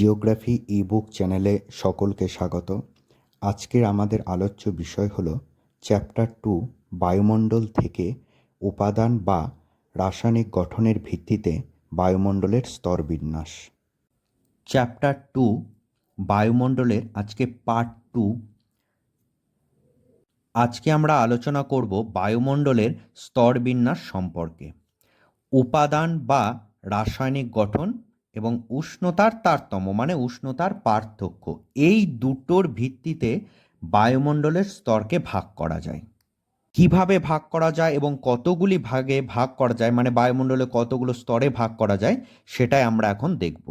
Geography ebook চ্যানেলে সকলকে স্বাগত। আজকের আমাদের আলোচ্য বিষয় হল চ্যাপ্টার টু, বায়ুমণ্ডল থেকে উপাদান বা রাসায়নিক গঠনের ভিত্তিতে বায়ুমণ্ডলের স্তরবিন্যাস। চ্যাপ্টার টু, বায়ুমণ্ডলের আজকে পার্ট টু। আজকে আমরা আলোচনা করব বায়ুমণ্ডলের স্তরবিন্যাস সম্পর্কে। উপাদান বা রাসায়নিক গঠন এবং উষ্ণতার তারতম্য মানে উষ্ণতার পার্থক্য, এই দুটোর ভিত্তিতে বায়ুমণ্ডলের স্তরকে ভাগ করা যায়। কীভাবে ভাগ করা যায় এবং কতগুলি ভাগে ভাগ করা যায় মানে বায়ুমণ্ডলে কতগুলো স্তরে ভাগ করা যায়, সেটাই আমরা এখন দেখব।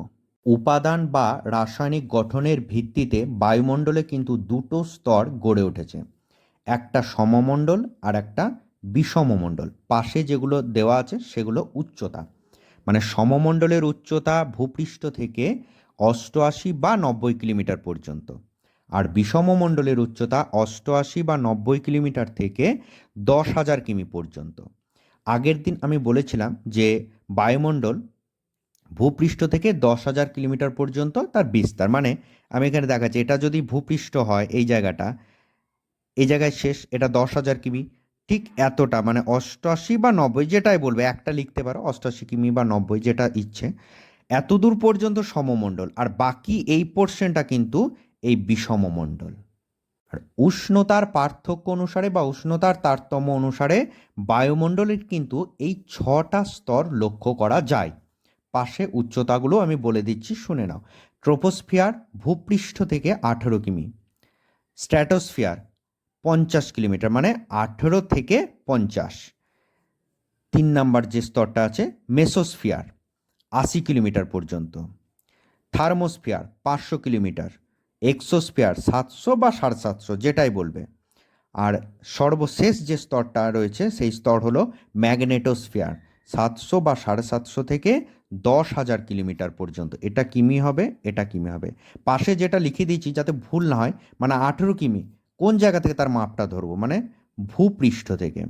উপাদান বা রাসায়নিক গঠনের ভিত্তিতে বায়ুমণ্ডলে কিন্তু দুটো স্তর গড়ে উঠেছে, একটা সমমণ্ডল আর একটা বিষমমণ্ডল। পাশে যেগুলো দেওয়া আছে সেগুলো উচ্চতা। মানে সমমণ্ডলের উচ্চতা ভূপৃষ্ঠ থেকে অষ্টআশি বা নব্বই কিলোমিটার পর্যন্ত। আর বিষমমণ্ডলের উচ্চতা অষ্টআশি বা নব্বই কিলোমিটার থেকে দশ হাজার কিমি পর্যন্ত। আগের দিন আমি বলেছিলাম যে বায়ুমণ্ডল ভূপৃষ্ঠ থেকে দশ হাজার কিলোমিটার পর্যন্ত তার বিস্তার। মানে আমি এখানে দেখাচ্ছি, এটা যদি ভূপৃষ্ঠ হয় এই জায়গাটা, এই জায়গায় শেষ, এটা দশ হাজার কিমি। ঠিক এতটা মানে অষ্টআশি বা নব্বই যেটাই বলবে, একটা লিখতে পারো অষ্টআশি কিমি বা নব্বই যেটা ইচ্ছে এত দূর পর্যন্ত সমমণ্ডল, আর বাকি এই পোর্শনটা কিন্তু এই বিষমমণ্ডল। আর উষ্ণতার পার্থক্য অনুসারে বা উষ্ণতার তারতম্য অনুসারে বায়ুমণ্ডলের কিন্তু এই ছটা স্তর লক্ষ্য করা যায়। পাশে উচ্চতাগুলো আমি বলে দিচ্ছি, শুনে নাও। ট্রোপোস্ফিয়ার ভূপৃষ্ঠ থেকে আঠেরো কিমি। স্ট্র্যাটোস্ফিয়ার পঞ্চাশ কিলোমিটার মানে আঠেরো থেকে পঞ্চাশ। তিন নাম্বার যে স্তরটা আছে, মেসোস্ফিয়ার, আশি কিলোমিটার পর্যন্ত। থার্মোস্ফিয়ার, পাঁচশো কিলোমিটার। এক্সোস্ফিয়ার, সাতশো বা সাড়ে সাতশো, যেটাই বলবে। আর সর্বশেষ যে স্তরটা রয়েছে, সেই স্তর হলো ম্যাগনেটোস্ফিয়ার, সাতশো বা সাড়ে সাতশো থেকে দশ হাজার কিলোমিটার পর্যন্ত। এটা কিমি হবে, এটা কিমি হবে। পাশে যেটা লিখে দিয়েছি যাতে ভুল না হয় মানে আঠেরো কিমি জায়গা থেকে তার মাপটা ধরবো? মানে ভূপৃষ্ঠ থেকে,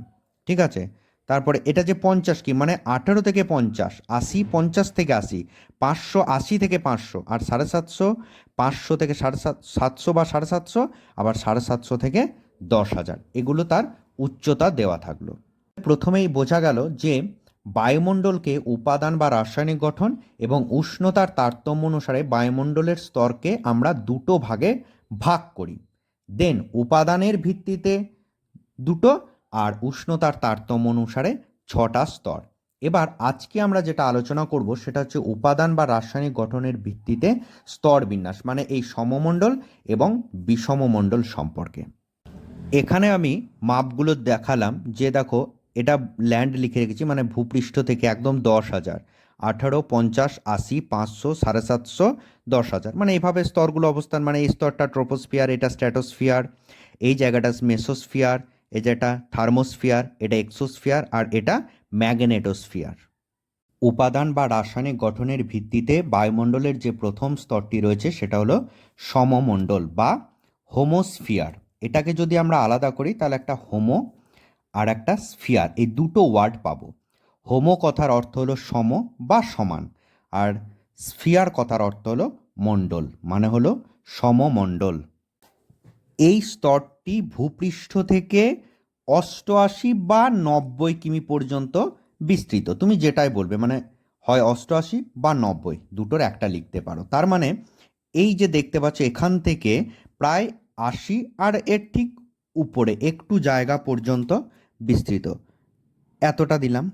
ঠিক আছে? তারপরে এটা যে পঞ্চাশ কি? মানে আঠেরো থেকে পঞ্চাশ, আশি, পঞ্চাশ থেকে আশি, পাঁচশো, আশি থেকে পাঁচশো, আর সাড়ে সাতশো, পাঁচশো থেকে সাড়ে সাত, সাতশো বা সাড়ে সাতশো, আবার সাড়ে সাতশো থেকে দশ হাজার। এগুলো তার উচ্চতা দেওয়া থাকল। প্রথমেই বোঝা গেল যে বায়ুমণ্ডলকে উপাদান বা রাসায়নিক গঠন এবং উষ্ণতার তারতম্য অনুসারে বায়ুমণ্ডলের স্তরকে আমরা দুটো ভাগে ভাগ করি। দেন উপাদানের ভিত্তিতে দুটো আর উষ্ণতার তারতম্য অনুসারে ছটা স্তর। এবার আজকে আমরা যেটা আলোচনা করব সেটা হচ্ছে উপাদান বা রাসায়নিক গঠনের ভিত্তিতে স্তর বিন্যাস মানে এই সমমণ্ডল এবং বিষমমণ্ডল সম্পর্কে। এখানে আমি মাপগুলো দেখালাম। যে দেখো, এটা ল্যান্ড লিখে রেখেছি মানে ভূপৃষ্ঠ থেকে একদম দশ হাজার। আঠারো, পঞ্চাশ, আশি, পাঁচশো, সাড়ে সাতশো, দশ হাজার। মানে এইভাবে স্তরগুলো অবস্থান মানে এই স্তরটা ট্রোপোস্ফিয়ার, এটা স্ট্র্যাটোস্ফিয়ার, এই জায়গাটা মেসোস্ফিয়ার, এই যেটা থার্মোস্ফিয়ার, এটা এক্সোস্ফিয়ার, আর এটা ম্যাগনেটোস্ফিয়ার। উপাদান বা রাসায়নিক গঠনের ভিত্তিতে বায়ুমণ্ডলের যে প্রথম স্তরটি রয়েছে, সেটা হলো সমমণ্ডল বা হোমোস্ফিয়ার। এটাকে যদি আমরা আলাদা করি, তাহলে একটা হোমো আর একটা স্ফিয়ার, এই দুটো ওয়ার্ড পাবো। হোমো কথার অর্থ হলো সম বা সমান, আর স্ফিয়ার কথার অর্থ হলো মণ্ডল মানে হলো সমমণ্ডল। এই স্তরটি ভূপৃষ্ঠ থেকে অষ্টআশি বা নব্বই কিমি পর্যন্ত বিস্তৃত। তুমি যেটাই বলবে মানে হয় অষ্টআশি বা নব্বই, দুটোর একটা লিখতে পারো। তার মানে এই যে দেখতে পাচ্ছ, এখান থেকে প্রায় আশি আর এর ঠিক উপরে, একটু জায়গা পর্যন্ত বিস্তৃত। এতটা দিলাম।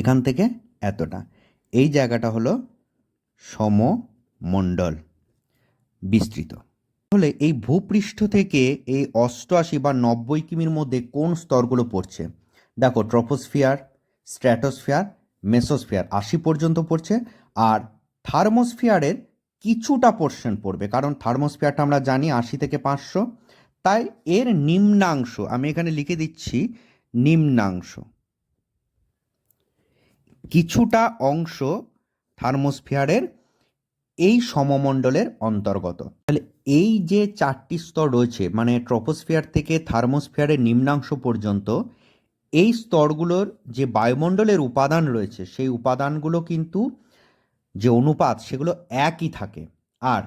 এখান থেকে এতটা। এই জায়গাটা হলো সমমণ্ডল বিস্তৃত। তাহলে এই ভূপৃষ্ঠ থেকে এই অষ্টআশি বা নব্বই কিমির মধ্যে কোন স্তরগুলো পড়ছে? দেখো ট্রপোস্ফিয়ার স্ট্র্যাটোস্ফিয়ার, মেসোস্ফিয়ার আশি পর্যন্ত পড়ছে আর থার্মোস্ফিয়ারের কিছুটা পোর্শন পড়বে, কারণ থার্মোস্ফিয়ারটা আমরা জানি আশি থেকে পাঁচশো। তাই এর নিম্নাংশ, আমি এখানে লিখে দিচ্ছি নিম্নাংশ। কিছুটা অংশ থার্মোস্ফিয়ারের এই সমমণ্ডলের অন্তর্গত। তাহলে এই যে চারটি স্তর রয়েছে মানে ট্রপোস্ফিয়ার থেকে থার্মোস্ফিয়ারের নিম্নাংশ পর্যন্ত, এই স্তরগুলোর যে বায়ুমণ্ডলের উপাদান রয়েছে, সেই উপাদানগুলো কিন্তু যে অনুপাত, সেগুলো একই থাকে। আর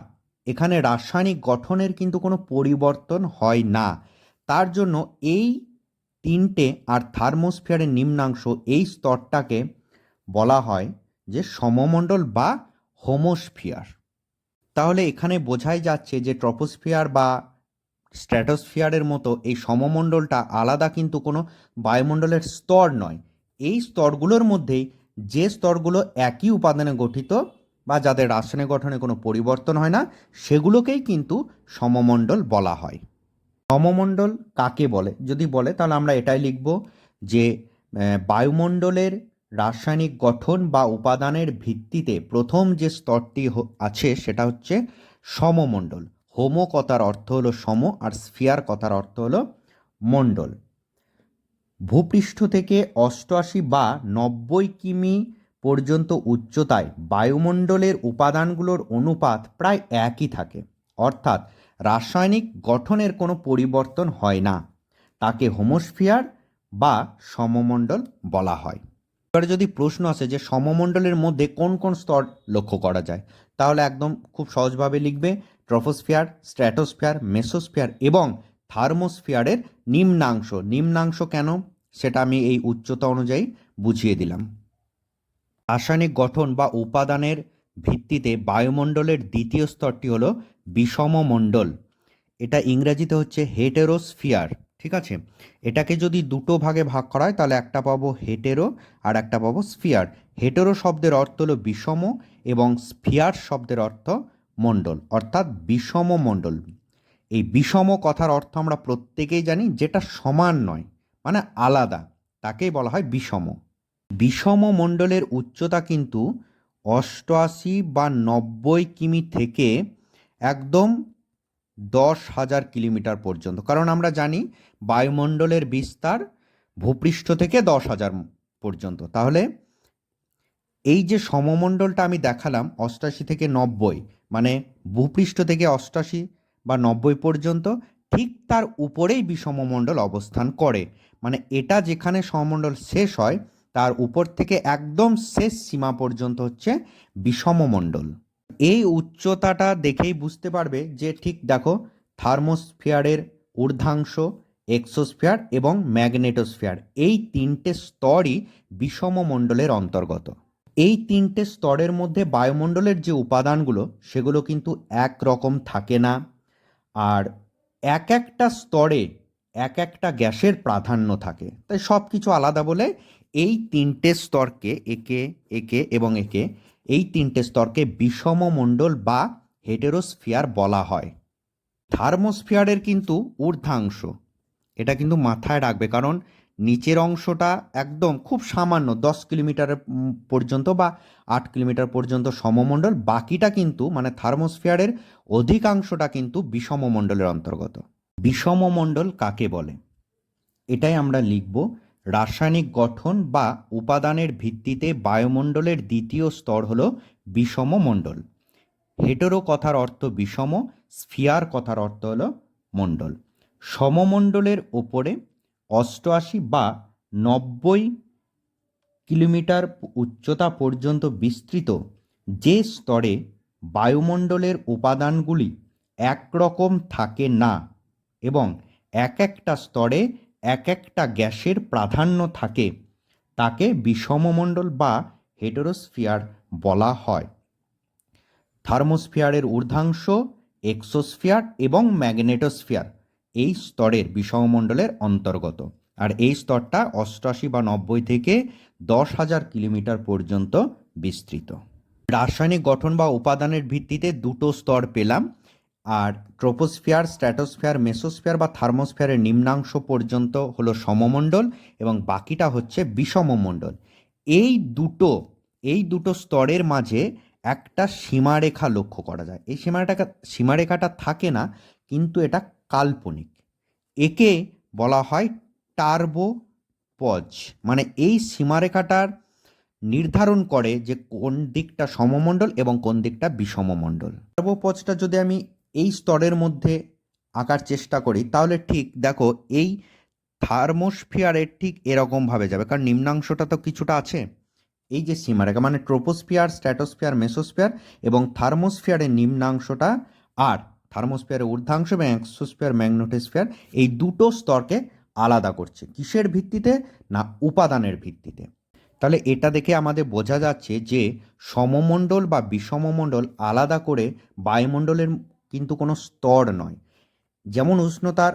এখানে রাসায়নিক গঠনের কিন্তু কোনো পরিবর্তন হয় না। তার জন্য এই তিনটে আর থার্মোস্ফিয়ারের নিম্নাংশ, এই স্তরটাকে বলা হয় যে সমমণ্ডল বা হোমোস্ফিয়ার। তাহলে এখানে বোঝাই যাচ্ছে যে ট্রপোস্ফিয়ার বা স্ট্র্যাটোস্ফিয়ারের মতো এই সমমণ্ডলটা আলাদা কিন্তু কোনো বায়ুমণ্ডলের স্তর নয়। এই স্তরগুলোর মধ্যেই যে স্তরগুলো একই উপাদানে গঠিত বা যাদের রাসায়নিক গঠনে কোনো পরিবর্তন হয় না, সেগুলোকেই কিন্তু সমমণ্ডল বলা হয়। সমমণ্ডল কাকে বলে? যদি বলে, তাহলে আমরা এটাই লিখব যে বায়ুমণ্ডলের রাসায়নিক গঠন বা উপাদানের ভিত্তিতে প্রথম যে স্তরটি আছে সেটা হচ্ছে সমমণ্ডল। হোমো কথার অর্থ হলো সম আর স্ফিয়ার কথার অর্থ হলো মণ্ডল। ভূপৃষ্ঠ থেকে অষ্টআশি বা নব্বই কিমি পর্যন্ত উচ্চতায় বায়ুমণ্ডলের উপাদানগুলোর অনুপাত প্রায় একই থাকে। অর্থাৎ রাসায়নিক গঠনের কোনো পরিবর্তন হয় না। তাকে হোমোস্ফিয়ার বা সমমণ্ডল বলা হয়। এবারে যদি প্রশ্ন আসে যে সমমণ্ডলের মধ্যে কোন কোন স্তর লক্ষ্য করা যায়, তাহলে একদম খুব সহজভাবে লিখবে ট্রফোস্ফিয়ার, স্ট্র্যাটোস্ফিয়ার, মেসোস্ফিয়ার এবং থার্মোস্ফিয়ারের নিম্নাংশ। নিম্নাংশ কেন? সেটা আমি এই উচ্চতা অনুযায়ী বুঝিয়ে দিলাম। রাসায়নিক গঠন বা উপাদানের ভিত্তিতে বায়ুমণ্ডলের দ্বিতীয় স্তরটি হলো বিষমমণ্ডল। এটা ইংরেজিতে হচ্ছে হেটেরোস্ফিয়ার। ঠিক আছে? এটাকে যদি দুটো ভাগে ভাগ করা হয়, তাহলে একটা পাবো হেটেরো আর একটা পাবো স্ফিয়ার হেটেরো শব্দের অর্থ হলো বিষম এবং স্ফিয়ার শব্দের অর্থ মণ্ডল, অর্থাৎ বিষম মণ্ডল। এই বিষম কথার অর্থ আমরা প্রত্যেকেই জানি, যেটা সমান নয় মানে আলাদা, তাকেই বলা হয় বিষম। বিষম মণ্ডলের উচ্চতা কিন্তু অষ্টআশি বা নব্বই কিমি থেকে একদম দশ হাজার কিলোমিটার পর্যন্ত। কারণ আমরা জানি বায়ুমণ্ডলের বিস্তার ভূপৃষ্ঠ থেকে দশ হাজার পর্যন্ত। তাহলে এই যে সমমণ্ডলটা আমি দেখালাম, অষ্টাশি থেকে নব্বই মানে ভূপৃষ্ঠ থেকে অষ্টাশি বা নব্বই পর্যন্ত, ঠিক তার উপরেই বিষমমণ্ডল অবস্থান করে। মানে এটা যেখানে সমমণ্ডল শেষ হয়, তার উপর থেকে একদম শেষ সীমা পর্যন্ত হচ্ছে বিষমমণ্ডল। এই উচ্চতাটা দেখেই বুঝতে পারবে যে ঠিক দেখো, থার্মোস্ফিয়ারের ঊর্ধ্বাংশ এক্সোস্ফিয়ার এবং ম্যাগনেটোস্ফিয়ার। এই তিনটে স্তরই বিষমমণ্ডলের অন্তর্গত। এই তিনটে স্তরের মধ্যে বায়ুমণ্ডলের যে উপাদানগুলো, সেগুলো কিন্তু একরকম থাকে না। আর এক একটা স্তরে এক একটা গ্যাসের প্রাধান্য থাকে। তাই সব কিছু আলাদা বলে এই তিনটে স্তরকে একে একে এবং একে, এই তিনটে স্তরকে বিষম মণ্ডল বা হেটেরোস্ফিয়ার বলা হয়। থার্মোস্ফিয়ারের কিন্তু ঊর্ধ্বাংশ। এটা কিন্তু মাথায় রাখবে। কারণ নিচের অংশটা একদম খুব সামান্য দশ কিলোমিটার পর্যন্ত বা আট কিলোমিটার পর্যন্ত সমমণ্ডল, বাকিটা কিন্তু মানে থার্মোস্ফিয়ারের অধিকাংশটা কিন্তু বিষমমণ্ডলের অন্তর্গত। বিষমমণ্ডল কাকে বলে? এটাই আমরা লিখব। রাসায়নিক গঠন বা উপাদানের ভিত্তিতে বায়ুমণ্ডলের দ্বিতীয় স্তর হলো বিষম মণ্ডল হেটেরো কথার অর্থ বিষম, স্ফিয়ার কথার অর্থ হলো মণ্ডল। সমমণ্ডলের ওপরে অষ্টআশি বা নব্বই কিলোমিটার উচ্চতা পর্যন্ত বিস্তৃত যে স্তরে বায়ুমণ্ডলের উপাদানগুলি একরকম থাকে না এবং এক একটা স্তরে এক একটা গ্যাসের প্রাধান্য থাকে, তাকে বিষমমণ্ডল বা হেটেরোস্ফিয়ার বলা হয়। থার্মোস্ফিয়ারের ঊর্ধ্বাংশ, এক্সোস্ফিয়ার এবং ম্যাগনেটোস্ফিয়ার। এই স্তরের বিষমমণ্ডলের অন্তর্গত। আর এই স্তরটা অষ্টআশি বা নব্বই থেকে দশ হাজার কিলোমিটার পর্যন্ত বিস্তৃত। রাসায়নিক গঠন বা উপাদানের ভিত্তিতে দুটো স্তর পেলাম। আর ট্রোপোস্ফিয়ার, স্ট্র্যাটোস্ফিয়ার, মেসোস্ফিয়ার বা থার্মোস্ফিয়ারের নিম্নাংশ পর্যন্ত হলো সমমণ্ডল এবং বাকিটা হচ্ছে বিষমমণ্ডল। এই দুটো এই দুটো স্তরের মাঝে একটা সীমারেখা লক্ষ্য করা যায়। এই সীমারেখা সীমারেখাটা থাকে না, কিন্তু এটা কাল্পনিক। একে বলা হয় টার্বো পজ মানে এই সীমারেখাটার নির্ধারণ করে যে কোন দিকটা সমমণ্ডল এবং কোন দিকটা বিষমমণ্ডল। টার্বো পজটা যদি আমি এই স্তরের মধ্যে আঁকার চেষ্টা করি, তাহলে ঠিক দেখো এই থার্মোস্ফিয়ারের ঠিক এরকমভাবে যাবে, কারণ নিম্নাংশটা তো কিছুটা আছে। এই যে সীমারেখা মানে ট্রোপোস্ফিয়ার, স্ট্র্যাটোস্ফিয়ার, মেসোস্ফিয়ার এবং থার্মোস্ফিয়ারের নিম্নাংশটা আর। থার্মোস্ফিয়ারের ঊর্ধ্বাংশ এবং এক্সোস্ফিয়ার ম্যাগনেটোস্ফিয়ার এই দুটো স্তরকে আলাদা করছে। কিসের ভিত্তিতে? না, উপাদানের ভিত্তিতে। তাহলে এটা দেখে আমাদের বোঝা যাচ্ছে যে সমমণ্ডল বা বিষমমণ্ডল আলাদা করে বায়ুমণ্ডলের কিন্তু কোনো স্তর নয়। যেমন উষ্ণতার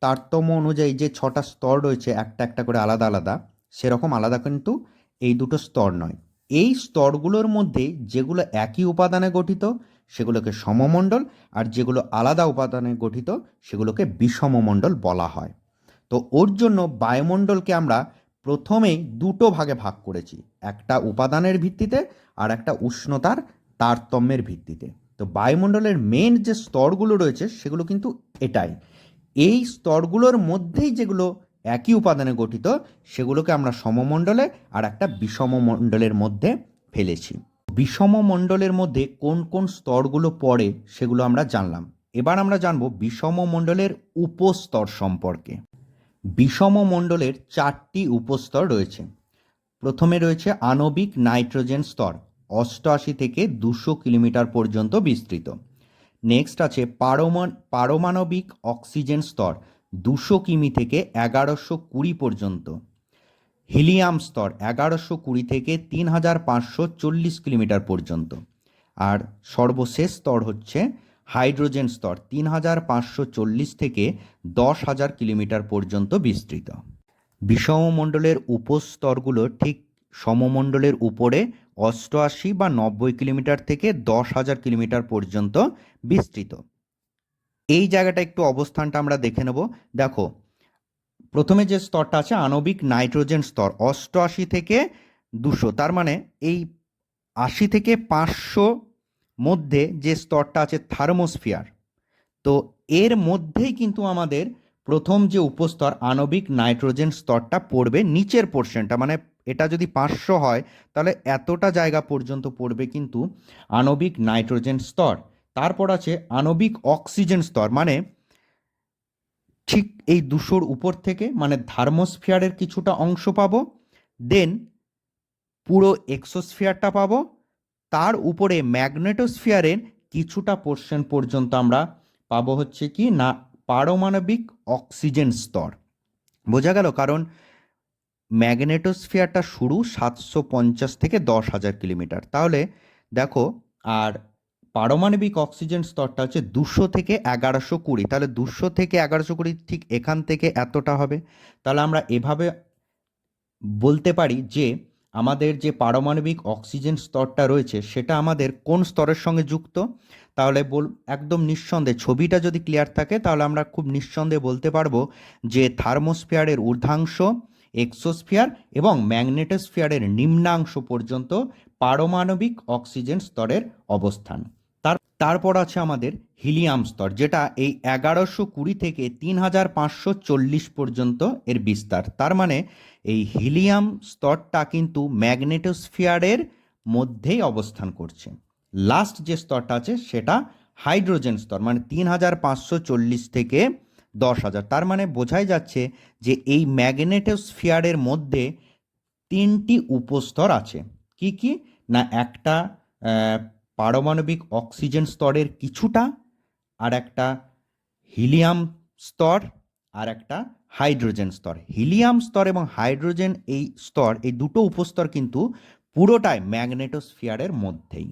তারতম্য অনুযায়ী যে ছটা স্তর রয়েছে, একটা একটা করে আলাদা আলাদা, সেরকম আলাদা কিন্তু এই দুটো স্তর নয়। এই স্তরগুলোর মধ্যে যেগুলো একই উপাদানে গঠিত সেগুলোকে সমমণ্ডল আর যেগুলো আলাদা উপাদানে গঠিত সেগুলোকে বিষমমণ্ডল বলা হয়। তো ওর জন্য বায়ুমণ্ডলকে আমরা প্রথমেই দুটো ভাগে ভাগ করেছি, একটা উপাদানের ভিত্তিতে আর একটা উষ্ণতার তারতম্যের ভিত্তিতে। তো বায়ুমণ্ডলের মেন যে স্তরগুলো রয়েছে সেগুলো কিন্তু এটাই। এই স্তরগুলোর মধ্যেই যেগুলো একই উপাদানে গঠিত সেগুলোকে আমরা সমমণ্ডলে আর একটা বিষমমণ্ডলের মধ্যে ফেলেছি। বিষমমণ্ডলের মধ্যে কোন কোন স্তরগুলো পড়ে সেগুলো আমরা জানলাম। এবার আমরা জানব বিষমমণ্ডলের উপস্তর সম্পর্কে। বিষম মণ্ডলের চারটি উপস্তর রয়েছে। প্রথমে রয়েছে আণবিক নাইট্রোজেন স্তর অষ্টআশি থেকে দুশো কিলোমিটার পর্যন্ত বিস্তৃত। নেক্সট আছে পারমান পারমাণবিক অক্সিজেন স্তর, দুশো কিমি থেকে এগারোশো কুড়ি পর্যন্ত। হিলিয়াম স্তর এগারোশো কুড়ি থেকে তিন হাজার পাঁচশো চল্লিশ কিলোমিটার পর্যন্ত। আর সর্বশেষ স্তর হচ্ছে হাইড্রোজেন স্তর, তিন হাজার পাঁচশো চল্লিশ থেকে দশ হাজার কিলোমিটার পর্যন্ত বিস্তৃত। বিষমমণ্ডলের উপস্তরগুলো ঠিক সমমণ্ডলের উপরে অষ্টআশি বা নব্বই কিলোমিটার থেকে দশ হাজার কিলোমিটার পর্যন্ত বিস্তৃত। এই জায়গাটা একটু অবস্থানটা আমরা দেখে নেব। দেখো প্রথমে যে স্তরটা আছে, আণবিক নাইট্রোজেন স্তর, অষ্টআশি থেকে দুশো, তার মানে এই আশি থেকে পাঁচশো মধ্যে যে স্তরটা আছে থার্মোস্ফিয়ার। তো এর মধ্যেই কিন্তু আমাদের প্রথম যে উপস্তর আণবিক নাইট্রোজেন স্তরটা পড়বে নিচের পোর্শনটা মানে এটা যদি পাঁচশো হয়, তাহলে এতটা জায়গা পর্যন্ত পড়বে কিন্তু আণবিক নাইট্রোজেন স্তর। তারপর আছে আণবিক অক্সিজেন স্তর মানে ঠিক এই দুশোর উপর থেকে মানে থার্মোস্ফিয়ারের কিছুটা অংশ পাবো, দেন পুরো এক্সোস্ফিয়ারটা পাবো, তার উপরে ম্যাগনেটোস্ফিয়ারের কিছুটা পোর্শন পর্যন্ত আমরা পাবো হচ্ছে কি না, পারমাণবিক অক্সিজেন স্তর। বোঝা গেল কারণ ম্যাগনেটোস্ফিয়ারটা শুরু সাতশো পঞ্চাশ থেকে দশ হাজার কিলোমিটার। তাহলে দেখো, আর পারমাণবিক অক্সিজেন স্তরটা হচ্ছে দুশো থেকে এগারোশো কুড়ি। তাহলে দুশো থেকে এগারোশো কুড়ি ঠিক এখান থেকে এতটা হবে। তাহলে আমরা এভাবে বলতে পারি যে, আমাদের যে পারমাণবিক অক্সিজেন স্তরটা রয়েছে, সেটা আমাদের কোন স্তরের সঙ্গে যুক্ত? তাহলে বল, একদম নিঃসন্দেহে ছবিটা যদি ক্লিয়ার থাকে, তাহলে আমরা খুব নিঃসন্দেহে বলতে পারব যে থার্মোস্ফিয়ারের ঊর্ধ্বাংশ, এক্সোস্ফিয়ার এবং ম্যাগনেটোস্ফিয়ারের নিম্নাংশ পর্যন্ত পারমাণবিক অক্সিজেন স্তরের অবস্থান। তার, তারপর আছে আমাদের হিলিয়াম স্তর, যেটা এই এগারোশো কুড়ি থেকে তিন হাজার পাঁচশো চল্লিশ পর্যন্ত এর বিস্তার। তার মানে এই হিলিয়াম স্তরটা কিন্তু ম্যাগনেটোস্ফিয়ারের মধ্যেই অবস্থান করছে। লাস্ট যে স্তরটা আছে সেটা হাইড্রোজেন স্তর মানে তিন হাজার পাঁচশো চল্লিশ থেকে দশ হাজার। তার মানে বোঝাই যাচ্ছে যে এই ম্যাগনেটোস্ফিয়ারের মধ্যে তিনটি উপস্তর আছে। কি কি? না একটা পারমাণবিক অক্সিজেন স্তরের কিছুটা আর একটা হিলিয়াম স্তর আর একটা হাইড্রোজেন স্তর। হিলিয়াম স্তর এবং হাইড্রোজেন এই স্তর, এই দুটো উপস্তর কিন্তু পুরোটাই ম্যাগনেটোস্ফিয়ারের মধ্যেই।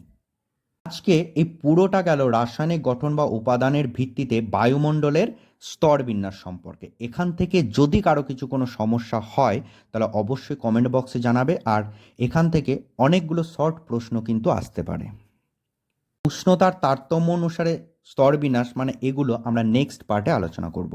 আজকে এই পুরোটা গেল রাসায়নিক গঠন বা উপাদানের ভিত্তিতে বায়ুমণ্ডলের স্তর বিন্যাস সম্পর্কে। এখান থেকে যদি কারও কিছু কোনো সমস্যা হয়, তাহলে অবশ্যই কমেন্ট বক্সে জানাবে আর এখান থেকে অনেকগুলো শর্ট প্রশ্ন কিন্তু আসতে পারে। উষ্ণতার তারতম্য অনুসারে স্তর বিন্যাস মানে এগুলো আমরা নেক্সট পার্টে আলোচনা করব।